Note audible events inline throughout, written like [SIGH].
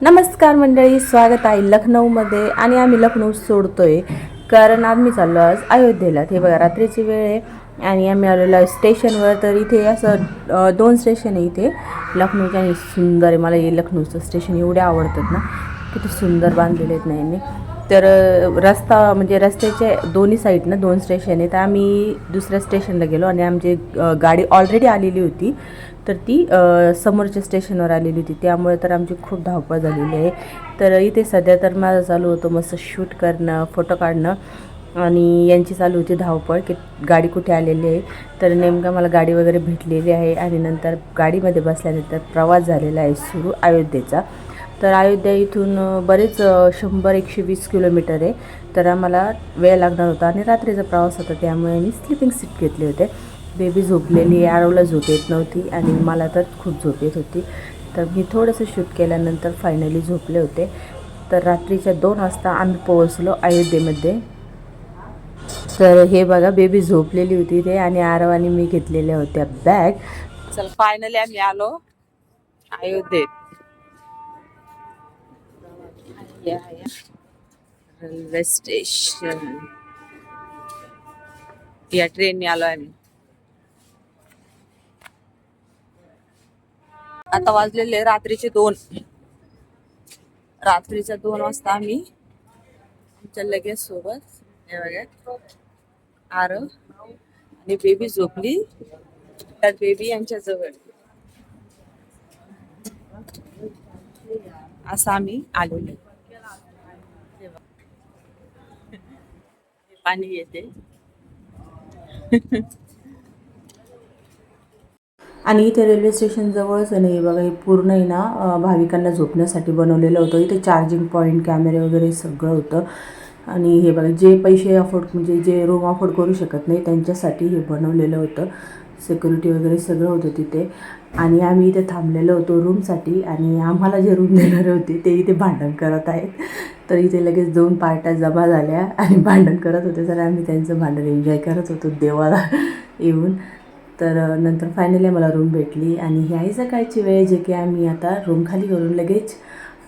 नमस्कार मंडळी स्वागत आहे लखनौमध्ये आणि आम्ही लखनौ सोडतोय. कारण आम्ही चाललो आज अयोध्येला हे बघा रात्रीची वेळ आहे आणि आम्ही आलेलो आहे स्टेशनवर. तर इथे असं दोन स्टेशन आहे इथे. लखनौचे आणि सुंदर आहे. मला हे लखनौचं स्टेशन एवढे आवडतात ना किती सुंदर बांधलेले आहेत नाही तर रस्ता म्हणजे रस्त्याच्या दोन्ही साईडनं दोन स्टेशन आहे. तर आम्ही दुसऱ्या स्टेशनला गेलो आणि आमची गाडी ऑलरेडी आलेली होती. तर ती समोरच्या स्टेशनवर आलेली होती. त्यामुळे तर आमची खूप धावपळ झालेली आहे. तर इथे सध्या तर माझं चालू होतं मस्त शूट करणं फोटो काढणं आणि यांची चालू होती धावपळ की गाडी कुठे आलेली आहे. तर नेमका मला गाडी वगैरे भेटलेली आहे आणि नंतर गाडीमध्ये बसल्यानंतर प्रवास झालेला आहे सुरू अयोध्येचा. तर अयोध्या इथून बरेच शंभर एकशे वीस किलोमीटर आहे. तर आम्हाला वेळ लागणार होता आणि रात्रीचा प्रवास होता त्यामुळे मी स्लिपिंग सीट घेतले होते. बेबी झोपलेली आरवला झोप येत नव्हती आणि मला तर खूप झोप येत होती. तर मी थोडंसं शूट केल्यानंतर फायनली झोपले होते. तर रात्रीच्या दोन वाजता आम्ही पोहोचलो अयोध्येमध्ये. तर हे बघा बेबी झोपलेली होती ते आणि आरव आणि मी घेतलेल्या होत्या बॅग. चल फायनली आम्ही आलो अयोध्येत. Railway station. या ट्रेनने आलो आम्ही. आता वाजलेले रात्रीचे दोन. रात्रीच्या दोन वाजता आम्ही आमच्या लगेच सोबत आर आणि बेबी झोपली. त्यात बेबी यांच्या जवळ. असं आम्ही आलेलो. पाणी येते. आणि इथे रेल्वे स्टेशन जवळच आहे ना हे बघा हे पूर्ण आहे ना भाविकांना झोपण्यासाठी बनवलेलं होतं. इथे चार्जिंग पॉईंट कॅमेरे वगैरे सगळं होतं. आणि हे बघा जे पैसे अफोर्ड म्हणजे जे रूम अफोर्ड करू शकत नाही त्यांच्यासाठी हे बनवलेलं होतं. सिक्युरिटी वगैरे सगळं होतं तिथे. आणि आम्ही इथे थांबलेलो होतो रूमसाठी आणि आम्हाला जे रूम देणारे होते ते इथे भांडण करत आहेत. तर इथे लगेच दोन पार्ट्या जमा झाल्या आणि भांडण करत होते. तर आम्ही त्यांचं भांडण एन्जॉय करत होतो देवाला [LAUGHS] येऊन. तर नंतर फायनली मला रूम भेटली आणि ही आहे सकाळची वेळ जे की आम्ही आता रूम खाली करून लगेच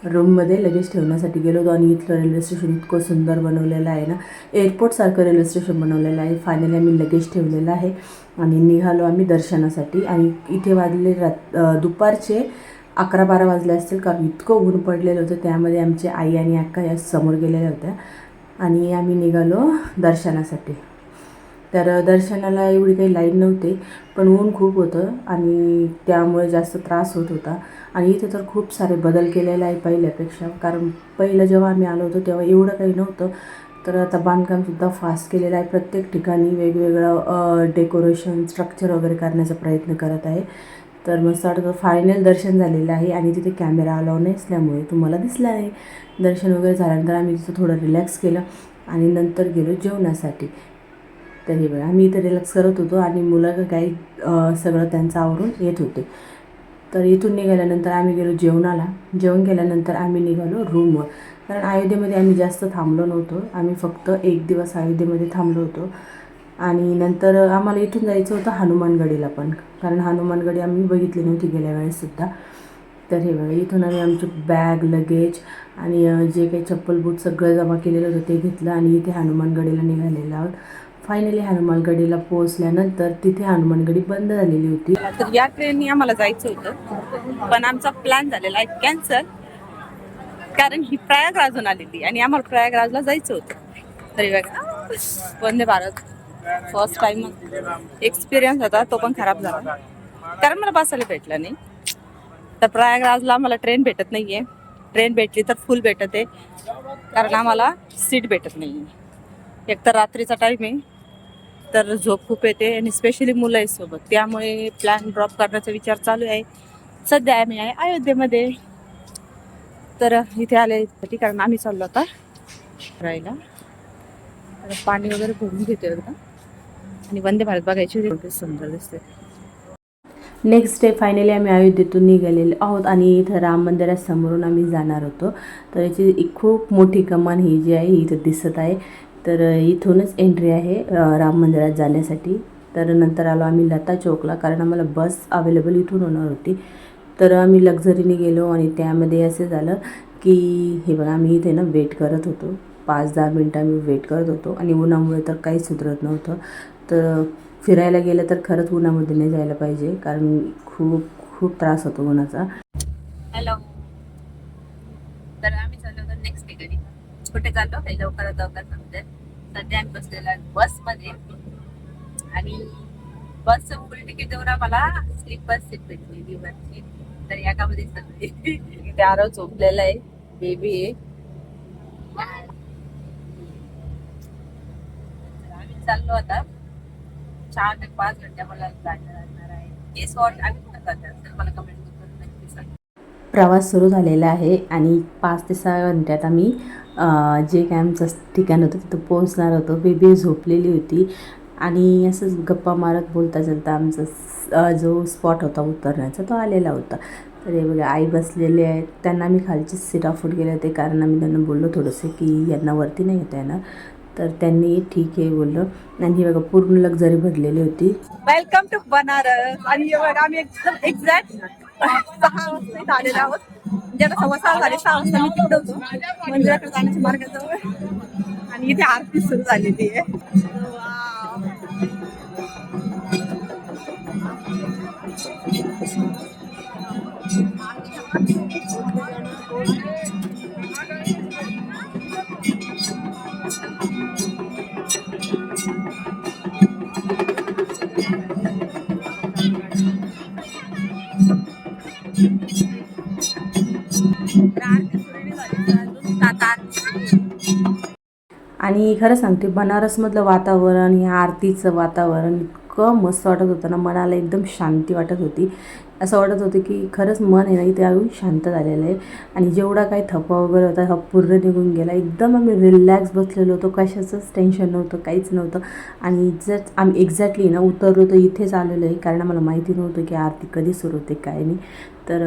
रूममध्ये लगेच ठेवण्यासाठी गेलो होतो आणि इथलं रेल्वे स्टेशन इतकं सुंदर बनवलेलं आहे ना. एअरपोर्टसारखं रेल्वे स्टेशन बनवलेलं आहे. फायनली आम्ही लगेच ठेवलेलं आहे आणि निघालो आम्ही दर्शनासाठी. आणि इथे वाजले रात दुपारचे अकरा बारा वाजले असतील कारण इतकं ऊन पडलेलं होतं. त्यामध्ये आमची आई आणि अक्का या समोर गेलेल्या होत्या आणि आम्ही निघालो दर्शनासाठी. तर दर्शनाला एवढी काही लाईन नव्हते पण ऊन खूप होतं आणि त्यामुळे जास्त त्रास होत होता. आणि इथे तर खूप सारे बदल केलेले आहे पहिल्यापेक्षा. कारण पहिलं जेव्हा आम्ही आलो होतो तेव्हा एवढं काही नव्हतं. तर आता बांधकामसुद्धा फास्ट केलेलं आहे. प्रत्येक ठिकाणी वेगवेगळं डेकोरेशन स्ट्रक्चर वगैरे करण्याचा प्रयत्न करत आहे. तर मस्त वाटतं फायनल दर्शन झालेलं आहे आणि तिथे कॅमेरा अलाव नसल्यामुळे तुम्हाला दिसला नाही. दर्शन वगैरे झाल्यानंतर आम्ही तिथं थोडं रिलॅक्स केलं आणि नंतर गेलो जेवणासाठी. तर वेळा आम्ही इथं रिलॅक्स करत होतो आणि मुलं काही सगळं त्यांचं आवरून येत होते. तर इथून निघाल्यानंतर आम्ही गेलो जेवणाला. जेवण केल्यानंतर आम्ही निघालो रूमवर कारण अयोध्येमध्ये आम्ही जास्त थांबलो नव्हतो. आम्ही फक्त एक दिवस अयोध्येमध्ये थांबलो होतो. आणि नंतर आम्हाला इथून जायचं होतं हनुमानगडीला पण. कारण हनुमानगडी आम्ही बघितली नव्हती गेल्या वेळेससुद्धा तर हे बघा इथून आम्ही आमचे बॅग लगेज आणि जे काही चप्पल बूट सगळं जमा केलेलं होतं ते घेतलं आणि इथे हनुमानगडीला निघालेलं आहोत. फायनली हनुमानगडीला पोहोचल्यानंतर तिथे हनुमानगडी बंद झालेली होती. तर या ट्रेननी आम्हाला जायचं होतं. पण आमचा प्लॅन झालेला आहे कॅन्सल कारण ही प्रयागराजून आलेली आणि आम्हाला प्रयागराजला जायचं होतं. तरी बघा. Vande Bharat. First time experience होता. तो पण खराब झाला. कारण मला बसायला भेटलं नाही. तर प्रयागराजला आम्हाला ट्रेन भेटत नाही आहे ट्रेन भेटली तर फुल भेटत. आहे कारण आम्हाला सीट भेटत नाही एक तर रात्रीचा टाईम आहे. तर झोप खूप येते आणि स्पेशली मुलं आहेत सोबत. त्यामुळे प्लॅन ड्रॉप करण्याचा विचार चालू आहे. सध्या आम्ही आहे अयोध्येमध्ये. तर इथे आले कारण आम्ही चाललो आता राहायला. पाणी वगैरे भरून घेतो एकदा आणि वंदे भारत बघायची होती. सुंदर दिसते नेक्स्ट डे फायनली आम्ही अयोध्येतून निघालेलो आहोत आणि इथं राम मंदिरासमोरून आम्ही जाणार होतो. तर याची खूप मोठी कमान ही जी आहे ही इथं दिसत आहे. तर इथूनच एंट्री आहे राम मंदिरात जाण्यासाठी. तर नंतर आलो आम्ही लता चौकला कारण आम्हाला बस अवेलेबल इथून होणार होती. तर आम्ही लक्झरीने गेलो आणि त्यामध्ये असं झालं की हे बघा आम्ही इथे ना वेट करत होतो. पाच दहा मिनटं आम्ही वेट करत होतो आणि उन्हामुळे तर काहीच सुधरत नव्हतं. तर फिरायला गेलं तर खरंच उन्हामध्ये नाही जायला पाहिजे कारण खूप खूप त्रास होतो उन्हाचा. हॅलो तर आम्ही चाललो होतो नेक्स्ट ठिकाणी कुठे चाललो हे लवकरात लवकर सांगते सध्या आम्ही बसलेला आहे बसमध्ये. आणि बसचं फुल तिकीट देऊन आम्हाला स्लीपर सीट भेटली वरची तर याकामध्ये सगळे. इथे आरो झोपलेला आहे बेबी आहे. आम्ही चाललो आता. चार ते पाच घंटे मला जायला लागणार आहे. हे स्पॉट आम्ही कुठं जातात तर मला कमेंट प्रवास सुरू झालेला आहे आणि पाच ते सहा घंट्यात आम्ही जे काय आमचं ठिकाण होतं तिथं पोहोचणार होतो. बेबी झोपलेली होती. आणि असंच गप्पा मारत बोलता चालता आमचा जो स्पॉट होता उतरण्याचा तो आलेला होता. तर हे बघा आई बसलेले आहेत त्यांना आम्ही खालची सीट अफोर्ड केले होते कारण आम्ही त्यांना बोललो थोडंसं की यांना वरती नाही येता येणार. तर त्यांनी ठीक आहे बोललं. आणि बघा पूर्ण लक्झरी भरलेली होती. वेलकम टू बनारस आणि आम्ही एकदम एक्झॅक्ट सहा वाजता आलेलो आहोत. म्हणजे आता सव्वा सहा झाले सहा वाजता मी तिकडे होतो. मंदिराकडे जाण्याच्या मार्गाजवळ. आणि इथे आरती सुरू झालेली आहे. आणि खरं सांगते बनारसमधलं वातावरण ह्या आरतीचं वातावरण इतकं मस्त वाटत होतं ना मनाला एकदम शांती वाटत होती. असं वाटत होतं की खरंच मन आहे ना इथे अजून शांत झालेलं आहे. आणि जेवढा काही थकवा वगैरे होता हा पूर्ण निघून गेला. एकदम आम्ही रिलॅक्स बसलेलो होतो कशाचंच टेन्शन नव्हतं काहीच नव्हतं. आणि जर आम्ही एक्झॅक्टली ना उतरलो तर इथेच आलेलो आहे. कारण आम्हाला माहिती नव्हतं की आरती कधी सुरू होते काय नाही. तर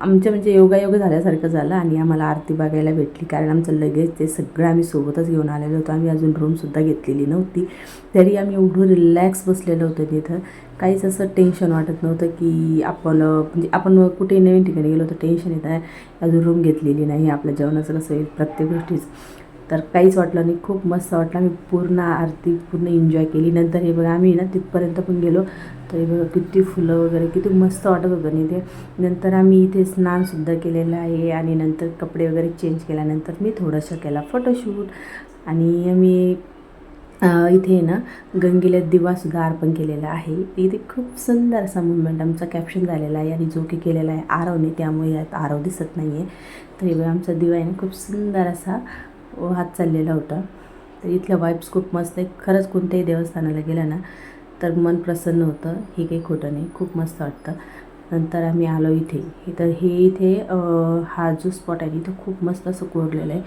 आमच्या म्हणजे योगायोग झाल्यासारखं झालं आणि आम्हाला आरती बघायला भेटली. कारण आमचं लगेच ते सगळं आम्ही सोबतच घेऊन आलेलो होतो. आम्ही अजून रूमसुद्धा घेतलेली नव्हती. तरी आम्ही एवढं रिलॅक्स बसलेलो होतो तिथं. काहीच असं टेन्शन वाटत नव्हतं की आपण म्हणजे आपण कुठे नवीन ठिकाणी गेलो तर टेन्शन येत आहे. अजून रूम घेतलेली नाही. आपल्या जेवणाचं कसं प्रत्येक गोष्टीच. तर काहीच वाटलं नाही. खूप मस्त वाटलं. आम्ही पूर्ण आरती पूर्ण एन्जॉय केली. नंतर हे बघा आम्ही ना तिथपर्यंत पण गेलो. तर हे बघा किती फुलं वगैरे किती मस्त वाटत होतं ना इथे नंतर आम्ही इथे स्नानसुद्धा केलेलं आहे आणि नंतर कपडे वगैरे चेंज केल्यानंतर मी थोडंसं केला फोटोशूट आणि आम्ही इथे ना गंगेला दिवासुद्धा अर्पण केलेला आहे. इथे खूप सुंदर असा मुवमेंट आमचा कॅप्शन झालेला आहे आणि जो की केलेला आहे. आरवने त्यामुळे यात आरव दिसत नाही आहे तरी बघा आमचा दिवा आहे ना खूप सुंदर असा हात चाललेला होता. तर इथल्या वाईब्स खूप मस्त आहे. खरंच कोणत्याही देवस्थानाला गेलं ना तर मन प्रसन्न होतं. हे काही खोटं नाही. खूप मस्त वाटतं. नंतर आम्ही आलो इथे. इथं तर हे इथे हा जो स्पॉट आहे इथं खूप मस्त असं कोरलेलं आहे.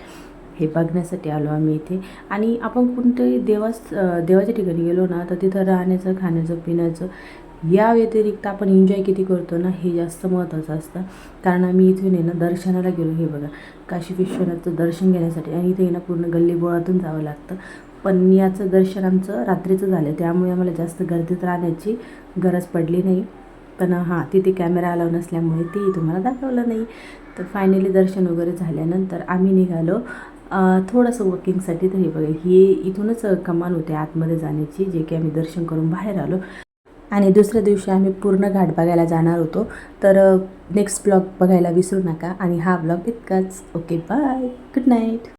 हे बघण्यासाठी आलो आम्ही इथे. आणि आपण कोणतंही देवास देवाच्या ठिकाणी गेलो ना तर तिथं राहण्याचं खाण्याचं पिण्याचं या व्यतिरिक्त आपण एन्जॉय किती करतो ना हे जास्त महत्त्वाचं असतं. कारण आम्ही इथून आहे ना दर्शनाला गेलो. हे बघा काशी विश्वनाथचं दर्शन घेण्यासाठी. आणि इथे ना पूर्ण गल्लीबोळातून जावं लागतं. पण याचं दर्शन आमचं रात्रीचं झालं. त्यामुळे आम्हाला जास्त गर्दीत राहण्याची गरज पडली नाही. पण हां तिथे कॅमेरा अलाव नसल्यामुळे तेही तुम्हाला दाखवलं नाही. तर फायनली दर्शन वगैरे झाल्यानंतर आम्ही निघालो. थोडंसं वॉकिंगसाठी तर हे बघा हे इथूनच कमान होते आतमध्ये जाण्याची जे की आम्ही दर्शन करून बाहेर आलो. आणि दुसऱ्या दिवशी आम्ही पूर्ण घाट बघायला जाणार होतो. तर नेक्स्ट ब्लॉग बघायला विसरू नका. आणि हा ब्लॉग इतकाच. Okay bye good night